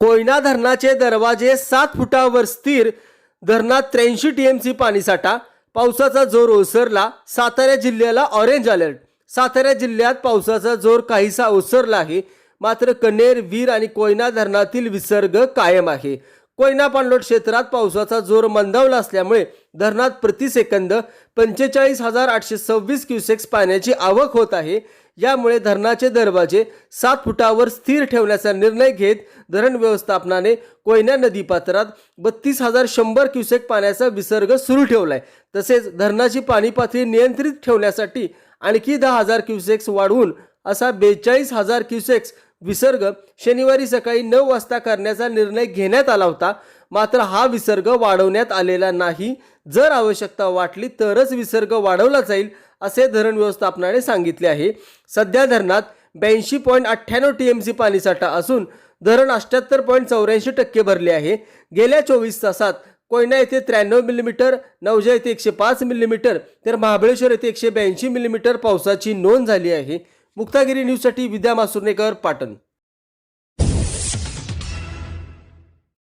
कोयना धरणाचे दरवाजे सात फुटावर स्थिर. धरणात त्र्याऐंशी टीएमसी पाणीसाठा पावसाचा जोर ओसरला. सातारा जिल्ह्याला ऑरेंज अलर्ट सातारा जिल्ह्यात पावसाचा जोर काहीसा ओसरला आहे मात्र कन्हेर वीर आणि कोयना धरणातील विसर्ग कायम आहे. कोयना पाणलोट क्षेत्रात पावसाचा जोर मंदावला असल्यामुळे धरणात प्रति सेकंद पंचेचाळीस हजार आठशे सव्वीस क्युसेक्स पाण्याची आवक होत आहे. यामुळे धरणाचे दरवाजे सात फुटावर स्थिर ठेवण्याचा निर्णय घेत धरण व्यवस्थापनाने कोयना नदीपात्रात बत्तीस हजार शंभर क्युसेक पाण्याचा विसर्ग सुरू ठेवलाय. तसेच धरणाची पाणी पातळी नियंत्रित ठेवण्यासाठी आणखी दहा हजार क्युसेक्स वाढवून असा बेचाळीस हजार क्युसेक्स विसर्ग शनिवारी सकाळी नऊ वाजता करण्याचा निर्णय घेण्यात आला होता. मात्र हा विसर्ग वाढवण्यात आलेला नाही. जर आवश्यकता वाटली तरच विसर्ग वाढवला जाईल असे धरण व्यवस्थापनाने सांगितले आहे. सध्या धरणात ब्याऐंशी पॉईंट अठ्ठ्याण्णव टी एम सी पाणीसाठा असून धरण अष्ट्याहत्तर पॉईंट चौऱ्याऐंशी टक्के भरले आहे. गेल्या चोवीस तासात कोयना येथे त्र्याण्णव मिलीमीटर नवजा येथे एकशे पाच मिलीमीटर तर महाबळेश्वर येथे एकशे ब्याऐंशी मिलीमीटर पावसाची नोंद झाली आहे. मुक्तागिरी न्यूजसाठी विद्या मासुर्नेकर पाटण.